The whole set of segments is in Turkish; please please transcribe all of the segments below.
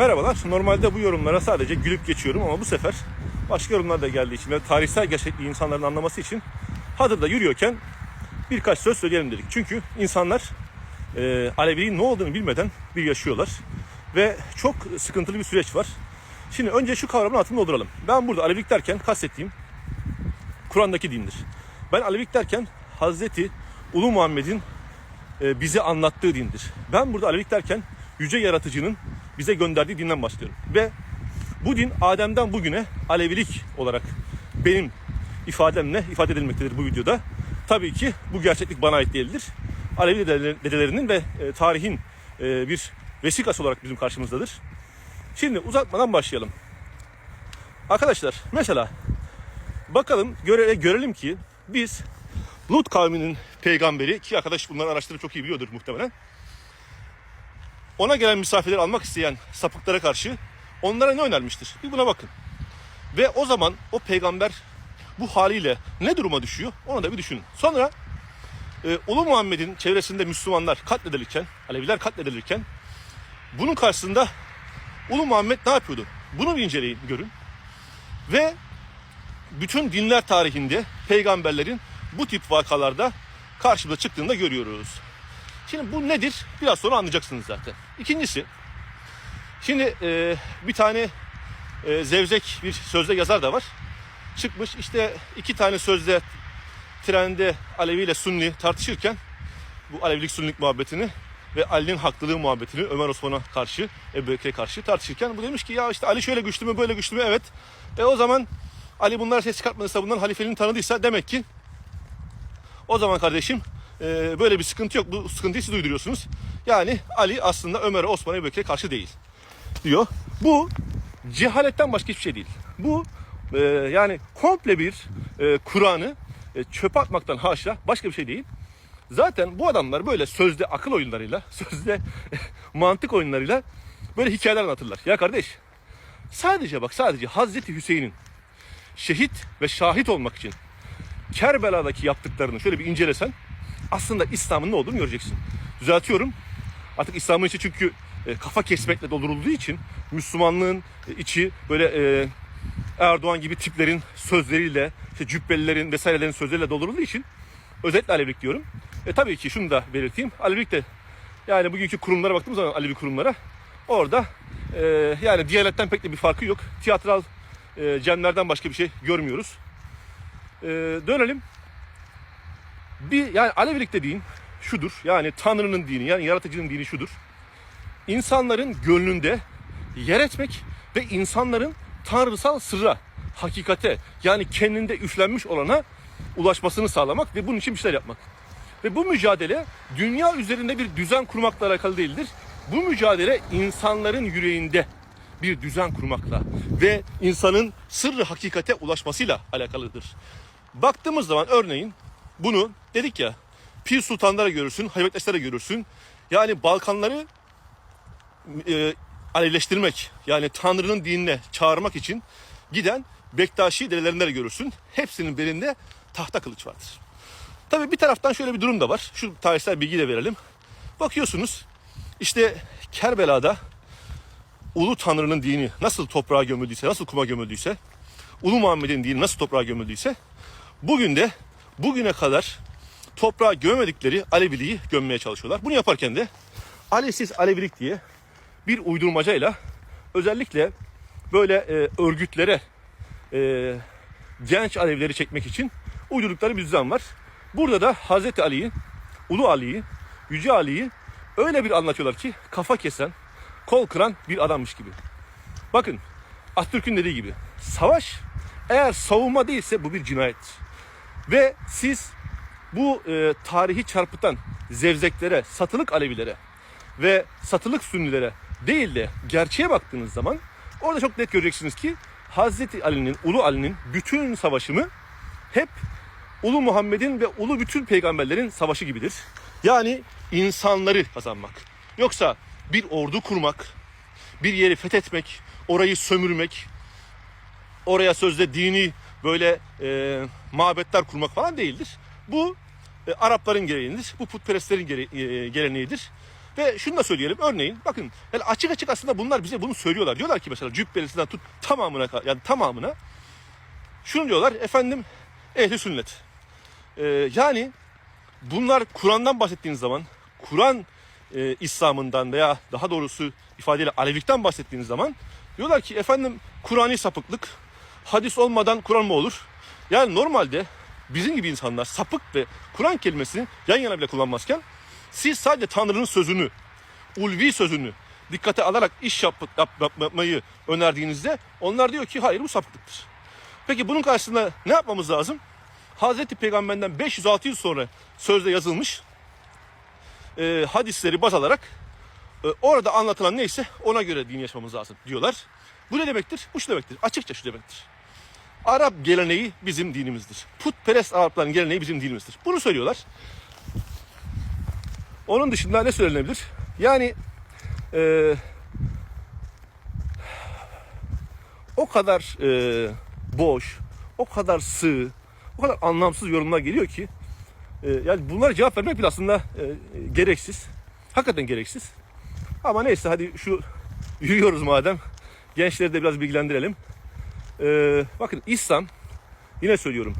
Merhabalar. Normalde bu yorumlara sadece gülüp geçiyorum ama bu sefer başka yorumlar da geldiği için ve tarihsel gerçekliği insanların anlaması için Hadır'da yürüyorken birkaç söz söyleyelim dedik. Çünkü insanlar e, Aleviliğin ne olduğunu bilmeden bir yaşıyorlar ve çok sıkıntılı bir süreç var. Şimdi önce şu kavramın altını dolduralım. Ben burada Alevilik derken kastettiğim Kur'an'daki dindir. Ben Alevilik derken Hazreti Ulu Muhammed'in e, bize anlattığı dindir. Ben burada Alevilik derken yüce yaratıcının bize gönderdiği dinden bahsediyorum. Ve bu din Adem'den bugüne Alevilik olarak benim ifademle ifade edilmektedir bu videoda. Tabii ki bu gerçeklik bana ait değildir. Alevi dedeler- dedelerinin ve e, tarihin e, bir vesikası olarak bizim karşımızdadır. Şimdi uzatmadan başlayalım. Arkadaşlar mesela bakalım göre, görelim ki biz Lut kavminin peygamberi ki arkadaş bunları araştırıp çok iyi biliyordur muhtemelen. Ona gelen misafirleri almak isteyen sapıklara karşı onlara ne önermiştir? Bir buna bakın. Ve o zaman o peygamber bu haliyle ne duruma düşüyor? Onu da bir düşünün. Sonra e, Ulu Muhammed'in çevresinde Müslümanlar katledilirken, Aleviler katledilirken bunun karşısında Ulu Muhammed ne yapıyordu? Bunu bir inceleyin, görün. Ve bütün dinler tarihinde peygamberlerin bu tip vakalarda karşımıza çıktığını da görüyoruz. Şimdi bu nedir? Biraz sonra anlayacaksınız zaten. İkincisi, şimdi e, bir tane e, zevzek bir sözde yazar da var. Çıkmış işte iki tane sözde trende Alevi ile Sunni tartışırken bu Alevilik Sunnilik muhabbetini ve Ali'nin haklılığı muhabbetini Ömer Osman'a karşı, Ebu Bekir'e karşı tartışırken bu demiş ki ya işte Ali şöyle güçlü mü böyle güçlü mü evet. E o zaman Ali bunlar ses çıkartmadıysa bundan halifeliğini tanıdıysa demek ki o zaman kardeşim e, böyle bir sıkıntı yok. Bu sıkıntıyı siz duyduruyorsunuz. Yani Ali aslında Ömer'e, Osman'a, Ebu karşı değil diyor. Bu cehaletten başka hiçbir şey değil. Bu e, yani komple bir e, Kur'an'ı e, çöpe atmaktan haşa başka bir şey değil. Zaten bu adamlar böyle sözde akıl oyunlarıyla, sözde mantık oyunlarıyla böyle hikayeler anlatırlar. Ya kardeş sadece bak sadece Hazreti Hüseyin'in şehit ve şahit olmak için Kerbela'daki yaptıklarını şöyle bir incelesen aslında İslam'ın ne olduğunu göreceksin. Düzeltiyorum. Artık İslam'ın içi çünkü e, kafa kesmekle doldurulduğu için Müslümanlığın e, içi böyle e, Erdoğan gibi tiplerin sözleriyle, işte cübbelilerin vesairelerin sözleriyle doldurulduğu için özetle Alevilik diyorum. E tabii ki şunu da belirteyim. Alevilik de yani bugünkü kurumlara baktığımız zaman Alevi kurumlara orada e, yani Diyanet'ten pek de bir farkı yok. Tiyatral e, cemlerden başka bir şey görmüyoruz. E, dönelim. Bir yani Alevilik dediğin şudur. Yani Tanrı'nın dini yani yaratıcının dini şudur. İnsanların gönlünde yer etmek ve insanların tanrısal sırra, hakikate yani kendinde üflenmiş olana ulaşmasını sağlamak ve bunun için bir şeyler yapmak. Ve bu mücadele dünya üzerinde bir düzen kurmakla alakalı değildir. Bu mücadele insanların yüreğinde bir düzen kurmakla ve insanın sırrı hakikate ulaşmasıyla alakalıdır. Baktığımız zaman örneğin bunu dedik ya Pir Sultanlara görürsün, Haybetleşlere görürsün. Yani Balkanları e, alevleştirmek yani Tanrı'nın dinine çağırmak için giden Bektaşi dedelerinde de görürsün. Hepsinin belinde tahta kılıç vardır. Tabii bir taraftan şöyle bir durum da var. Şu tarihsel bilgiyi de verelim. Bakıyorsunuz işte Kerbela'da Ulu Tanrı'nın dini nasıl toprağa gömüldüyse, nasıl kuma gömüldüyse, Ulu Muhammed'in dini nasıl toprağa gömüldüyse, bugün de bugüne kadar toprağa gömmedikleri Aleviliği gömmeye çalışıyorlar. Bunu yaparken de Alevsiz Alevilik diye bir uydurmacayla özellikle böyle e, örgütlere e, genç Alevileri çekmek için uydurdukları bir düzen var. Burada da Hazreti Ali'yi, Ulu Ali'yi, Yüce Ali'yi öyle bir anlatıyorlar ki kafa kesen, kol kıran bir adammış gibi. Bakın Atatürk'ün dediği gibi savaş eğer savunma değilse bu bir cinayet. Ve siz bu e, tarihi çarpıtan zevzeklere, satılık Alevilere ve satılık Sünnilere değil de gerçeğe baktığınız zaman orada çok net göreceksiniz ki Hazreti Ali'nin, Ulu Ali'nin bütün savaşımı hep Ulu Muhammed'in ve ulu bütün peygamberlerin savaşı gibidir. Yani insanları kazanmak. Yoksa bir ordu kurmak, bir yeri fethetmek, orayı sömürmek, oraya sözde dini böyle e, mabetler kurmak falan değildir. Bu e, Arapların gereğidir. Bu putperestlerin gere- e, geleneğidir. Ve şunu da söyleyelim. Örneğin bakın yani açık açık aslında bunlar bize bunu söylüyorlar. Diyorlar ki mesela cübbelisinden tut tamamına yani tamamına şunu diyorlar efendim ehli sünnet. Ee, yani bunlar Kur'an'dan bahsettiğiniz zaman Kur'an e, İslam'ından veya daha doğrusu ifadeyle Alevilikten bahsettiğiniz zaman diyorlar ki efendim Kur'an'i sapıklık hadis olmadan Kur'an mı olur? Yani normalde bizim gibi insanlar sapık ve Kur'an kelimesini yan yana bile kullanmazken siz sadece Tanrı'nın sözünü, ulvi sözünü dikkate alarak iş yap, yap- yap- yapmayı önerdiğinizde onlar diyor ki hayır bu sapıklıktır. Peki bunun karşısında ne yapmamız lazım? Hazreti Peygamber'den 500-600 sonra sözde yazılmış e, hadisleri baz alarak e, orada anlatılan neyse ona göre din yaşamamız lazım diyorlar. Bu ne demektir? Bu şu demektir. Açıkça şu demektir. Arap geleneği bizim dinimizdir. Putperest Arapların geleneği bizim dinimizdir. Bunu söylüyorlar. Onun dışında ne söylenebilir? Yani e, o kadar e, boş, o kadar sığ, o kadar anlamsız yorumlar geliyor ki e, yani bunlara cevap vermek bile aslında e, gereksiz. Hakikaten gereksiz. Ama neyse hadi şu yürüyoruz madem. Gençleri de biraz bilgilendirelim. E, bakın İslam yine söylüyorum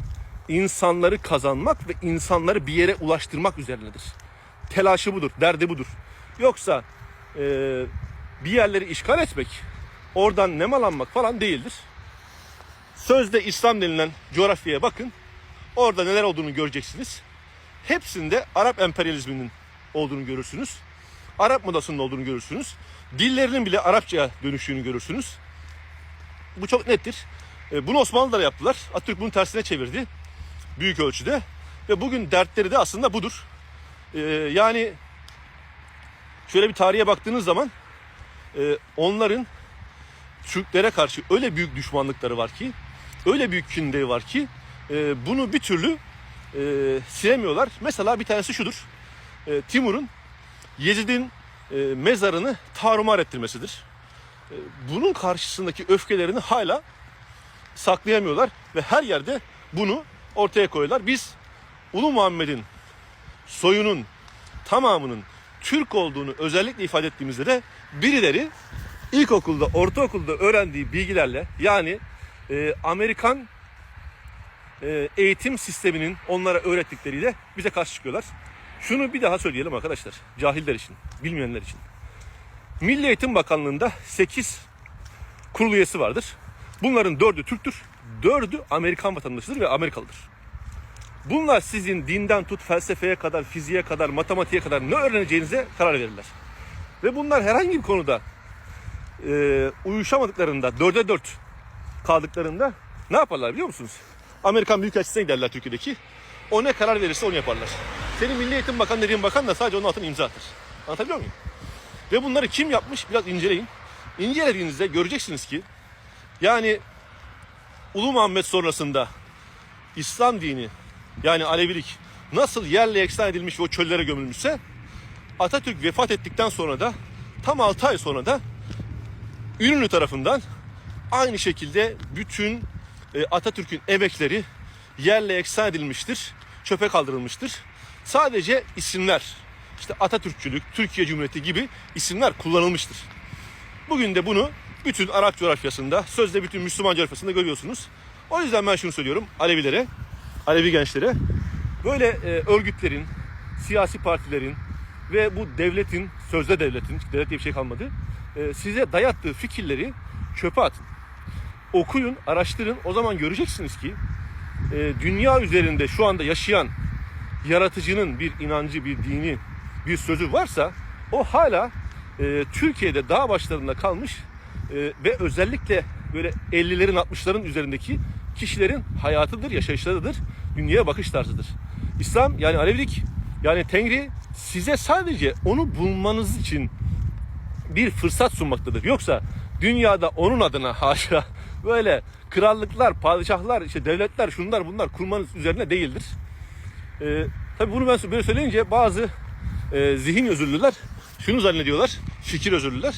insanları kazanmak ve insanları bir yere ulaştırmak üzerinedir. Telaşı budur, derdi budur. Yoksa e, bir yerleri işgal etmek, oradan nemalanmak falan değildir. Sözde İslam denilen coğrafyaya bakın. Orada neler olduğunu göreceksiniz. Hepsinde Arap emperyalizminin olduğunu görürsünüz. Arap modasının olduğunu görürsünüz. Dillerinin bile Arapçaya dönüştüğünü görürsünüz. Bu çok nettir. E, Bunu Osmanlılar yaptılar. Atatürk bunu tersine çevirdi. Büyük ölçüde. Ve bugün dertleri de aslında budur. E, Yani şöyle bir tarihe baktığınız zaman e, onların Türklere karşı öyle büyük düşmanlıkları var ki, öyle büyük kinleri var ki bunu bir türlü silemiyorlar. Mesela bir tanesi şudur. Timur'un Yezid'in e, mezarını tarumar ettirmesidir. E, bunun karşısındaki öfkelerini hala saklayamıyorlar ve her yerde bunu ortaya koyuyorlar. Biz Ulu Muhammed'in soyunun tamamının Türk olduğunu özellikle ifade ettiğimizde de birileri ilkokulda, ortaokulda öğrendiği bilgilerle yani e, Amerikan e, eğitim sisteminin onlara öğrettikleriyle bize karşı çıkıyorlar. Şunu bir daha söyleyelim arkadaşlar. Cahiller için, bilmeyenler için. Milli Eğitim Bakanlığı'nda 8 kurul üyesi vardır. Bunların 4'ü Türktür. 4'ü Amerikan vatandaşıdır ve Amerikalıdır. Bunlar sizin dinden tut felsefeye kadar, fiziğe kadar, matematiğe kadar ne öğreneceğinize karar verirler. Ve bunlar herhangi bir konuda e, uyuşamadıklarında, dörde dört kaldıklarında ne yaparlar biliyor musunuz? Amerikan Büyükelçisi'ne giderler Türkiye'deki. O ne karar verirse onu yaparlar. Senin Milli Eğitim Bakanı dediğin bakan da sadece onun altına imza atar. Anlatabiliyor muyum? Ve bunları kim yapmış biraz inceleyin. İncelediğinizde göreceksiniz ki yani Ulu Muhammed sonrasında İslam dini yani Alevilik nasıl yerle yeksan edilmiş ve o çöllere gömülmüşse Atatürk vefat ettikten sonra da tam 6 ay sonra da Ünlü tarafından aynı şekilde bütün e, Atatürk'ün emekleri yerle yeksan edilmiştir, çöpe kaldırılmıştır. Sadece isimler, işte Atatürkçülük, Türkiye Cumhuriyeti gibi isimler kullanılmıştır. Bugün de bunu bütün Arap coğrafyasında, sözde bütün Müslüman coğrafyasında görüyorsunuz. O yüzden ben şunu söylüyorum Alevilere, Alevi gençlere böyle e, örgütlerin, siyasi partilerin ve bu devletin, sözde devletin, devlet diye bir şey kalmadı, e, size dayattığı fikirleri çöpe atın. Okuyun, araştırın. O zaman göreceksiniz ki e, dünya üzerinde şu anda yaşayan yaratıcının bir inancı, bir dini, bir sözü varsa o hala e, Türkiye'de dağ başlarında kalmış e, ve özellikle böyle 50'lerin 60'ların üzerindeki kişilerin hayatıdır, yaşayışlarıdır, dünyaya bakış tarzıdır. İslam yani Alevilik yani Tengri size sadece onu bulmanız için bir fırsat sunmaktadır. Yoksa dünyada onun adına haşa böyle krallıklar, padişahlar, işte devletler, şunlar bunlar kurmanız üzerine değildir. Ee, tabii bunu ben böyle söyleyince bazı e, zihin özürlüler şunu zannediyorlar, fikir özürlüler.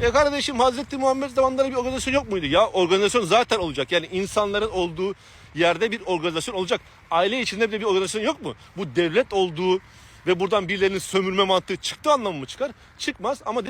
E kardeşim Hazreti Muhammed zamanında bir organizasyon yok muydu? Ya organizasyon zaten olacak. Yani insanların olduğu yerde bir organizasyon olacak. Aile içinde bile bir organizasyon yok mu? Bu devlet olduğu ve buradan birilerinin sömürme mantığı çıktı anlamı mı çıkar? Çıkmaz ama